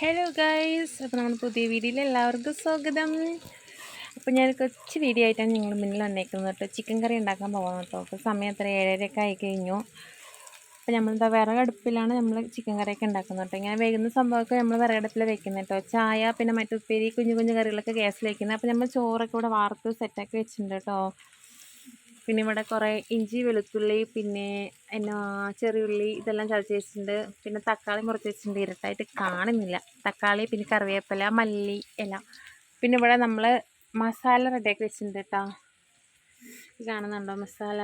Hello guys അപ്പോൾ നമ്മുടെ പുതിയ വീഡിയോയിൽ എല്ലാവർക്കും സ്വാഗതം. അപ്പോൾ ഞാൻ കൊച്ചു വീഡിയോ ആയിട്ടാണ് നിങ്ങൾ മുന്നിൽ വന്നേക്കുന്നത് കേട്ടോ. ചിക്കൻ കറി ഉണ്ടാക്കാൻ പോകുന്നത് കേട്ടോ. അപ്പോൾ സമയം അത്ര ഏഴരയൊക്കെ ആയി കഴിഞ്ഞു അപ്പോൾ നമ്മളെന്താ വിറകടുപ്പിലാണ് നമ്മൾ ചിക്കൻ കറിയൊക്കെ ഉണ്ടാക്കുന്നത് കേട്ടോ. ഇങ്ങനെ വൈകുന്ന സംഭവമൊക്കെ നമ്മൾ വിറകടുപ്പിൽ വെക്കുന്നത് കേട്ടോ. ചായ പിന്നെ മറ്റുപ്പേരി കുഞ്ഞു കുഞ്ഞു കറികളൊക്കെ ഗ്യാസിൽ വെക്കുന്നത് അപ്പോൾ നമ്മൾ ചോറൊക്കെ ഇവിടെ വാർത്ത് സെറ്റാക്കി വെച്ചിട്ടുണ്ട് കേട്ടോ. പിന്നെ ഇവിടെ കുറേ ഇഞ്ചി വെളുത്തുള്ളി പിന്നെ എന്നാ ചെറിയുള്ളി ഇതെല്ലാം ചതച്ച് വെച്ചിട്ടുണ്ട്. പിന്നെ തക്കാളി മുറിച്ച് വെച്ചിട്ടുണ്ട്. ഇരട്ടായിട്ട് കാണുന്നില്ല. തക്കാളി പിന്നെ കറിവേപ്പില മല്ലി ഇല പിന്നെ ഇവിടെ നമ്മൾ മസാല റെഡിയാക്കി വെച്ചിട്ടുണ്ട് കേട്ടോ കാണുന്നുണ്ടോ മസാല?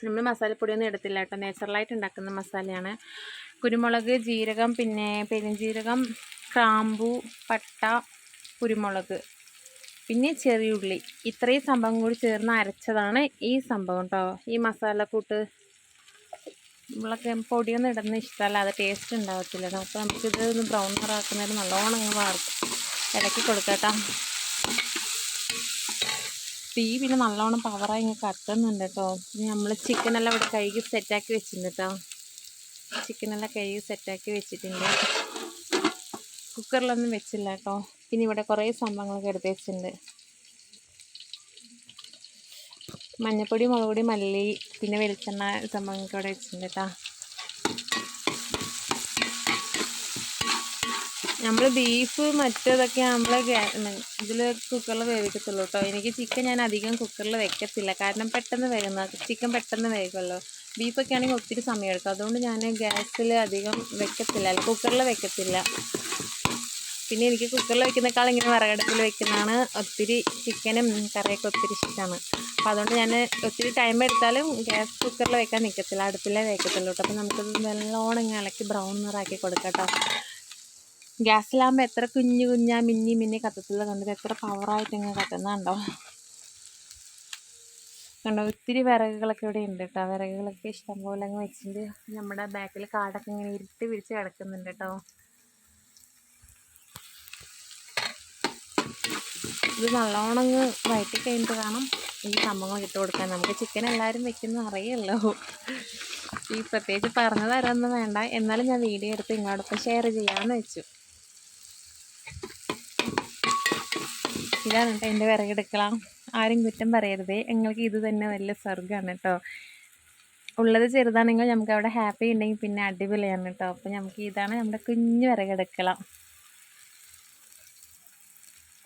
നമ്മൾ മസാലപ്പൊടിയൊന്നും എടുത്തില്ല കേട്ടോ നാച്ചുറലായിട്ട് ഉണ്ടാക്കുന്ന മസാലയാണ്. കുരുമുളക് ജീരകം പിന്നെ പെരുംജീരകം ക്രാമ്പു പട്ട കുരുമുളക്. പിന്നെ ചെറിയുള്ളി ഇത്രയും സംഭവം കൂടി ചേർന്ന് അരച്ചതാണ് ഈ സംഭവം കേട്ടോ ഈ മസാലക്കൂട്ട് നമ്മളൊക്കെ പൊടിയൊന്നും ഇടുന്ന ഇഷ്ടമല്ല. അത് ടേസ്റ്റ് ഉണ്ടാകത്തില്ല അപ്പോൾ നമുക്കിത് ഒന്ന് ബ്രൗൺ കളറാക്കുന്നതിന് നല്ലോണം അങ്ങ് വാർക്കും ഇടയ്ക്ക് കൊടുക്കട്ടോ തീ പിന്നെ നല്ലോണം പവറായി ഇങ്ങനെ കത്തുന്നുണ്ട് കേട്ടോ നമ്മൾ ചിക്കനെല്ലാം ഇവിടെ കഴുകി സെറ്റാക്കി വെച്ചിട്ടുണ്ട് കേട്ടോ ചിക്കനെല്ലാം കഴുകി സെറ്റാക്കി വെച്ചിട്ടുണ്ട്. കുക്കറിലൊന്നും വെച്ചില്ല കേട്ടോ പിന്നെ ഇവിടെ കുറേ സംഭവങ്ങളൊക്കെ എടുത്ത് വെച്ചിട്ടുണ്ട്. മഞ്ഞപ്പൊടി മുളക് പൊടി മല്ലി പിന്നെ വെളിച്ചെണ്ണ സംഭവങ്ങളൊക്കെ ഇവിടെ വെച്ചിട്ടുണ്ട് കേട്ടോ നമ്മൾ ബീഫ് മറ്റേതൊക്കെ നമ്മൾ ഇതിൽ കുക്കറിൽ വേവിക്കത്തുള്ളൂ കേട്ടോ എനിക്ക് ചിക്കൻ ഞാൻ അധികം കുക്കറിൽ വെക്കത്തില്ല. കാരണം പെട്ടെന്ന് വേകുന്ന ചിക്കൻ പെട്ടെന്ന് വേകുമല്ലോ ബീഫൊക്കെ ആണെങ്കിൽ ഒത്തിരി സമയം എടുക്കും. അതുകൊണ്ട് ഞാൻ ഗ്യാസിൽ അധികം വെക്കത്തില്ല. അല്ല കുക്കറിൽ വെക്കത്തില്ല. പിന്നെ എനിക്ക് കുക്കറിൽ വെക്കുന്നേക്കാൾ ഇങ്ങനെ വിറകടുപ്പിൽ വെക്കുന്നതാണ് ഒത്തിരി ചിക്കനും കറിയൊക്കെ ഒത്തിരി ഇഷ്ടമാണ് അപ്പോൾ അതുകൊണ്ട് ഞാൻ ഒത്തിരി ടൈം എടുത്താലും ഗ്യാസ് കുക്കറിൽ വെക്കാൻ നിൽക്കത്തില്ല അടുപ്പിലേ വെക്കത്തുള്ളൂ കേട്ടോ. അപ്പോൾ നമുക്കത് നല്ലോണം ഇങ്ങനെ ഇളക്കി ബ്രൗൺ നിറാക്കി കൊടുക്കാം കേട്ടോ. ഗ്യാസിലാകുമ്പോൾ എത്ര കുഞ്ഞു കുഞ്ഞാ മിന്നി മിന്നി കത്തത്തില്ല. കണ്ടത് എത്ര പവറായിട്ട് ഇങ്ങനെ കത്തുന്നുണ്ടോ കണ്ടോ? ഒത്തിരി വിറകുകളൊക്കെ ഇവിടെ ഉണ്ട് കേട്ടോ. വിറകുകളൊക്കെ ഇഷ്ടംപോലെ അങ്ങ് വെച്ചിട്ട് നമ്മുടെ ബാക്കിൽ കാടൊക്കെ ഇങ്ങനെ ഇരുട്ട് പിടിച്ച് കിടക്കുന്നുണ്ട് കേട്ടോ. ഇത് നല്ലോണം അങ്ങ് വയറ്റി കഴിഞ്ഞിട്ട് വേണം ഈ സംഭവങ്ങൾ ഇട്ട് കൊടുക്കാൻ. നമുക്ക് ചിക്കൻ എല്ലാവരും വെക്കുന്നത് അറിയല്ലോ ഈ പ്രത്യേകിച്ച് പറഞ്ഞു തരാമൊന്നും വേണ്ട. എന്നാലും ഞാൻ വീഡിയോ എടുത്ത് ഇങ്ങോട്ടൊപ്പം ഷെയർ ചെയ്യാമെന്ന് വെച്ചു. ഇതാണ് എന്റെ വിറകെടുക്കലാം ആരും കുറ്റം പറയരുതേ. നിങ്ങൾക്ക് ഇത് തന്നെ വലിയ സ്വർഗമാണ് കേട്ടോ. ഉള്ളത് ചെറുതാണെങ്കിൽ നമുക്ക് അവിടെ ഹാപ്പി ഉണ്ടെങ്കിൽ പിന്നെ അടിപൊളിയാണ് കേട്ടോ. അപ്പോൾ നമുക്ക് ഇതാണ് നമ്മുടെ കുഞ്ഞു വിറകെടുക്കലാം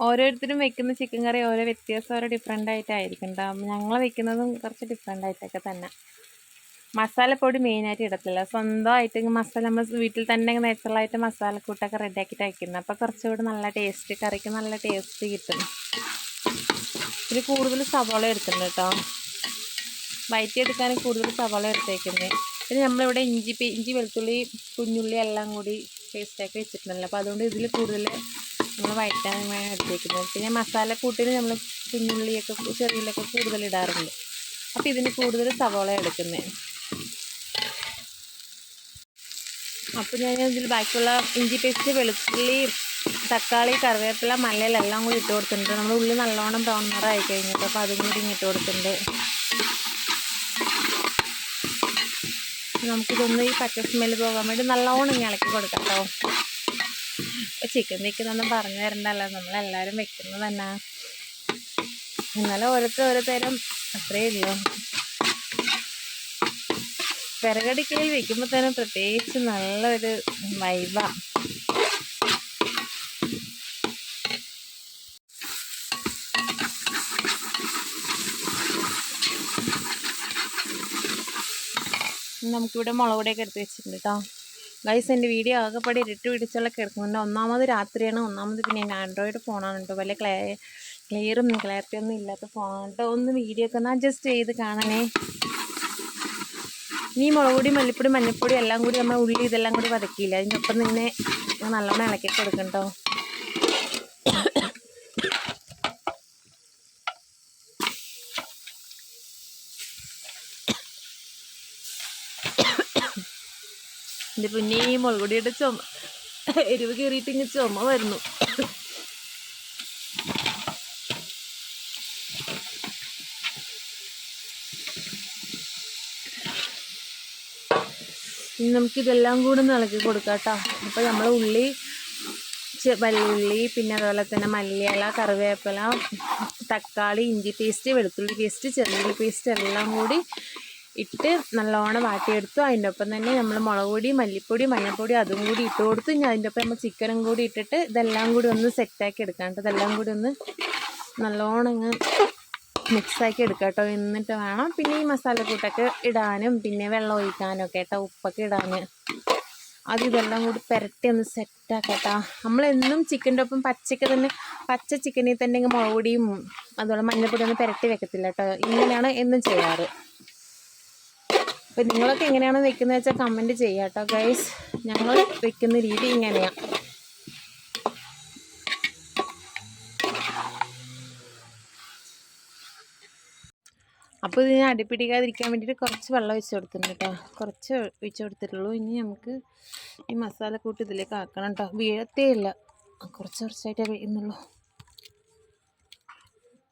ഓരോരുത്തരും വെക്കുന്ന ചിക്കൻ കറി ഓരോ വ്യത്യാസം ഓരോ ഡിഫറെന്റ് ആയിട്ടായിരിക്കും. ഉണ്ടാവും ഞങ്ങൾ വെക്കുന്നതും കുറച്ച് ഡിഫറെന്റ് ആയിട്ടൊക്കെ തന്നെ. മസാലപ്പൊടി മെയിനായിട്ട് ഇടത്തില്ല. സ്വന്തമായിട്ട് മസാല നമ്മൾ വീട്ടിൽ തന്നെ നാച്ചുറലായിട്ട് മസാലക്കൂട്ടൊക്കെ റെഡിയാക്കിയിട്ട് വയ്ക്കുന്നത് അപ്പോൾ കുറച്ചുകൂടി നല്ല ടേസ്റ്റ് കറിക്ക് നല്ല ടേസ്റ്റ് കിട്ടും. ഇതിൽ കൂടുതൽ സവാള എടുക്കുന്നുണ്ട് കേട്ടോ വയറ്റി എടുക്കാൻ കൂടുതൽ സവാള എടുത്തേക്കുന്നത് പിന്നെ നമ്മളിവിടെ ഇഞ്ചി ഇഞ്ചി വെളുത്തുള്ളി കുഞ്ഞുള്ളി എല്ലാം കൂടി പേസ്റ്റാക്കി വെച്ചിട്ടുണ്ടല്ലോ. അപ്പോൾ അതുകൊണ്ട് ഇതിൽ കൂടുതൽ നമ്മൾ വയറ്റാൻ വേണം എടുത്തേക്കുന്നത് പിന്നെ മസാല കൂട്ടിൽ നമ്മൾ കുഞ്ഞുള്ളിയൊക്കെ ചെറിയുള്ളിയൊക്കെ കൂടുതൽ ഇടാറുണ്ട്. അപ്പോൾ ഇതിന് കൂടുതൽ സവോള എടുക്കുന്നത് അപ്പോൾ ഞാൻ ഇതിൽ ബാക്കിയുള്ള ഇഞ്ചി പേസ്റ്റ് വെളുത്തുള്ളി തക്കാളി കറിവേപ്പില മല്ലയിലെല്ലാം കൂടി ഇട്ട് കൊടുത്തിട്ടുണ്ട്. നമ്മൾ ഉള്ളി നല്ലോണം ബ്രൗൺ നിറായി കഴിഞ്ഞിട്ട് അപ്പോൾ അതും കൂടി ഇങ്ങിട്ട് കൊടുത്തിട്ടുണ്ട്. നമുക്കിതൊന്ന് ഈ പച്ച സ്മെല്ല് പോകാൻ വേണ്ടി നല്ലോണം ഇളക്കി കൊടുക്കാം കേട്ടോ ചിക്കൻ വെക്കുന്നൊന്നും പറഞ്ഞു തരണ്ടല്ലോ. നമ്മളെല്ലാവരും വെക്കുന്നത് തന്നെ. എന്നാലും ഓരോരുത്തർ ഓരോ തരം അത്രയേ ഉള്ളൂ. വിറകടിക്കലിൽ വെക്കുമ്പോൾ തന്നെ പ്രത്യേകിച്ച് നല്ലൊരു വൈബാണ് നമുക്കിവിടെ മുളക് പൊടിയൊക്കെ എടുത്ത് വെച്ചിട്ടുണ്ട് കേട്ടോ ഗൈസ് എന്റെ വീഡിയോ ആകെപ്പാടെ ഇരട്ട് പിടിച്ചുള്ള കിടക്കുന്നുണ്ട് ഒന്നാമത് രാത്രിയാണ്. ഒന്നാമത് പിന്നെ എന്റെ ആൻഡ്രോയിഡ് ഫോണാണ് കേട്ടോ വലിയ ക്ലേ ക്ലിയറും ക്ലാരിറ്റി ഒന്നും ഇല്ലാത്ത ഫോണാണ് ഒന്ന് വീഡിയോ ഒക്കെ ഒന്ന് അഡ്ജസ്റ്റ് ചെയ്ത് കാണണേ. ഈ മുളക് പൊടി മല്ലിപ്പൊടി മഞ്ഞൾപ്പൊടി എല്ലാം കൂടി നമ്മൾ ഉള്ളി ഇതെല്ലാം കൂടി വതക്കിയില്ല? അതിന്റെ ഒപ്പം നല്ലോണം ഇളക്കി കൊടുക്കട്ടോ എന്റെ പിന്നെ ഈ മുളക് ചുമ. എരിവ് കയറിയിട്ട് ഇങ്ങനെ ചുമ വരുന്നു. നമുക്കിതെല്ലാം കൂടെ ഇളക്കി കൊടുക്കാം കേട്ടോ. നമ്മൾ ഉള്ളി വല്ലുള്ളി പിന്നെ അതുപോലെ തന്നെ മല്ലിയില കറിവേപ്പില തക്കാളി ഇഞ്ചി പേസ്റ്റ് വെളുത്തുള്ളി പേസ്റ്റ് ചെറുതുള്ളി പേസ്റ്റ് എല്ലാം കൂടി ഇട്ട് നല്ലോണം വാട്ടിയെടുത്തു. അതിന്റെ ഒപ്പം തന്നെ നമ്മൾ മുളക് പൊടി മല്ലിപ്പൊടി മഞ്ഞൾപ്പൊടി അതും കൂടി ഇട്ട് കൊടുത്ത്. ഇനി അതിന്റെ ഒപ്പം നമ്മൾ ചിക്കനും കൂടി ഇട്ടിട്ട് ഇതെല്ലാം കൂടി ഒന്ന് സെറ്റാക്കി എടുക്കാം കേട്ടോ. ഇതെല്ലാം കൂടി ഒന്ന് നല്ലോണം ഇങ്ങ് മിക്സാക്കി എടുക്കാം കേട്ടോ. എന്നിട്ട് വേണം പിന്നെ ഈ മസാലക്കൂട്ടൊക്കെ ഇടാനും പിന്നെ വെള്ളം ഒഴിക്കാനും ഒക്കെ കേട്ടോ. ഉപ്പൊക്കെ ഇടാൻ അത് ഇതെല്ലാം കൂടി പുരട്ടി ഒന്ന് സെറ്റാക്കട്ടാ നമ്മളെന്നും ചിക്കന്റെ ഒപ്പം പച്ചയ്ക്ക് തന്നെ പച്ച ചിക്കനിൽ തന്നെ മുളക് പൊടിയും അതുപോലെ മഞ്ഞൾപ്പൊടിയൊന്നും പുരട്ടി വെക്കത്തില്ല കേട്ടോ. ഇങ്ങനെയാണ് എന്നും ചെയ്യാറ്. അപ്പം നിങ്ങളൊക്കെ എങ്ങനെയാണ് വെക്കുന്നത് വെച്ചാൽ കമന്റ് ചെയ്യാം കേട്ടോ ഗൈസ് ഞങ്ങൾ വെക്കുന്ന രീതി ഇങ്ങനെയാണ് അപ്പോൾ ഇത് ഞാൻ അടിപ്പിടിക്കാതിരിക്കാൻ വേണ്ടിയിട്ട് കുറച്ച് വെള്ളം ഒഴിച്ച് കൊടുത്തിട്ടുണ്ട് കേട്ടോ കുറച്ച് ഒഴിച്ച് കൊടുത്തിട്ടുള്ളൂ. ഇനി നമുക്ക് ഈ മസാല കൂട്ട് ഇതിലേക്ക് ആക്കണം കേട്ടോ വീഴത്തേ ഇല്ല. കുറച്ച് കുറച്ചായിട്ടേ വീഴുന്നുള്ളൂ.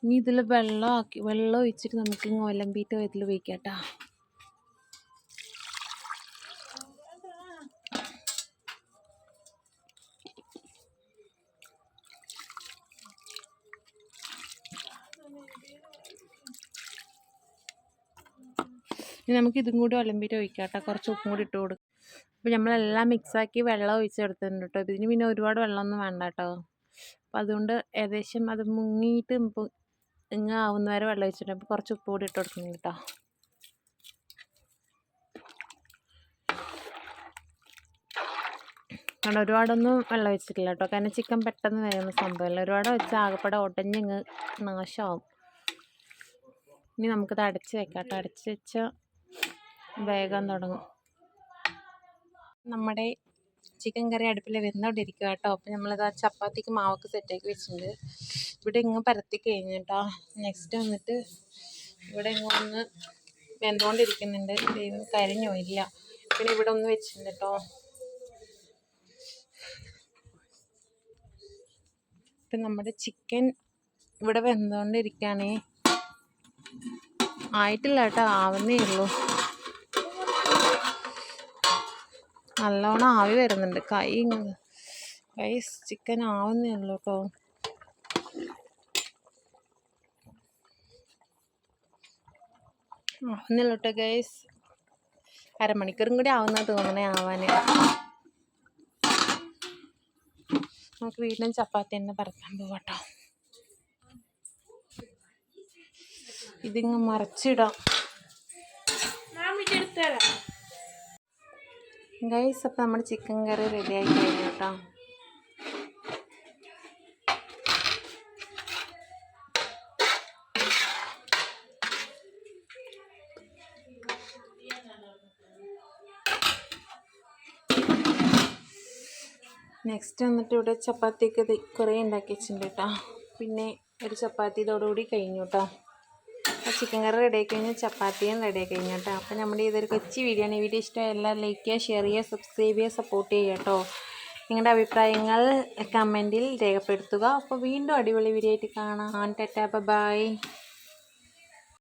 ഇനി ഇതിൽ വെള്ളം ആക്കി വെള്ളം ഒഴിച്ചിട്ട് നമുക്ക് ഇങ്ങ് ഒലമ്പിയിട്ട് ഇതിൽ ഒഴിക്കാം കേട്ടോ ഇനി നമുക്ക് ഇതും കൂടി ഒലമ്പിയിട്ട് ഒഴിക്കാം കേട്ടോ കുറച്ച് ഉപ്പും കൂടി ഇട്ട് കൊടുക്കും അപ്പോൾ നമ്മളെല്ലാം മിക്സാക്കി വെള്ളം ഒഴിച്ചെടുത്തിട്ടുണ്ട് കേട്ടോ ഇതിന് പിന്നെ ഒരുപാട് വെള്ളമൊന്നും വേണ്ട കേട്ടോ അപ്പോൾ അതുകൊണ്ട് ഏകദേശം അത് മുങ്ങിയിട്ട് ഇങ്ങ് ആവുന്ന വരെ വെള്ളം ഒഴിച്ചിട്ടുണ്ട്. അപ്പോൾ കുറച്ച് ഉപ്പ് കൂടി ഇട്ട് കൊടുക്കുന്നു കേട്ടോ കാരണം ഒരുപാടൊന്നും വെള്ളം വെച്ചിട്ടില്ല കേട്ടോ കാരണം ചിക്കൻ പെട്ടെന്ന് വേകുന്ന സംഭവമല്ല ഒരുപാട് വെച്ച് ആകെപ്പാടെ ഒടഞ്ഞിങ്ങ് നാശമാവും ഇനി നമുക്കത് അടച്ച് വെക്കാം കേട്ടോ അടച്ച് വെച്ചാൽ വേഗം തുടങ്ങും. നമ്മുടെ ചിക്കൻ കറി അടുപ്പിൽ വെന്തോണ്ടിരിക്കുക കേട്ടോ അപ്പം നമ്മളത് ആ ചപ്പാത്തിക്ക് മാവൊക്കെ സെറ്റാക്കി വെച്ചിട്ടുണ്ട്. ഇവിടെ ഇങ്ങ് പരത്തി കഴിഞ്ഞു കേട്ടോ നെക്സ്റ്റ് വന്നിട്ട് ഇവിടെ ഇങ്ങ് ഒന്ന് വെന്തുകൊണ്ടിരിക്കുന്നുണ്ട് ദൈവം കരിഞ്ഞോ ഇല്ല. പിന്നെ ഇവിടെ ഒന്ന് വെച്ചിട്ടുണ്ട് കേട്ടോ ഇപ്പം നമ്മുടെ ചിക്കൻ ഇവിടെ വെന്തുകൊണ്ടിരിക്കുകയാണേ ആയിട്ടില്ല കേട്ടോ ആവുന്നേ ഉള്ളൂ. നല്ലോണം ആവി വരുന്നുണ്ട്. കൈ കൈ ചിക്കൻ ആവുന്നേ ഉള്ളൂ കേട്ടോ. ആവുന്നില്ല ഗൈസ്. അരമണിക്കൂറും കൂടി ആവുന്ന തോന്നണേ ആവാൻ നമുക്ക് വീണ്ടും ചപ്പാത്തി തന്നെ പരത്താൻ പോവാട്ടോ ഇതിങ്ങ് മറിച്ചിടാം. ഗൈസ് അപ്പോൾ നമ്മുടെ ചിക്കൻ കറി റെഡി ആയി കഴിഞ്ഞു കേട്ടോ നെക്സ്റ്റ് വന്നിട്ട് ഇവിടെ ചപ്പാത്തിയൊക്കെ കുറേ ഉണ്ടാക്കി വെച്ചിട്ടുണ്ട് കേട്ടോ പിന്നെ ഒരു ചപ്പാത്തി ഇതോടുകൂടി കഴിഞ്ഞു കേട്ടോ അപ്പോൾ ചിക്കൻ കറി റെഡി ആയി കഴിഞ്ഞാൽ ചപ്പാത്തിയും റെഡി ആയി കഴിഞ്ഞു കേട്ടോ. അപ്പോൾ നമ്മുടെ ഇതൊരു കൊച്ചു വീഡിയോ ആണ്. ഈ വീഡിയോ ഇഷ്ടമായ എല്ലാം ലൈക്ക് ചെയ്യുക ഷെയർ ചെയ്യുക സബ്സ്ക്രൈബ് ചെയ്യുക സപ്പോർട്ട് ചെയ്യുക കേട്ടോ. നിങ്ങളുടെ അഭിപ്രായങ്ങൾ കമന്റിൽ രേഖപ്പെടുത്തുക. അപ്പോൾ വീണ്ടും അടിപൊളി വീഡിയോ ആയിട്ട് കാണാം. Tata bye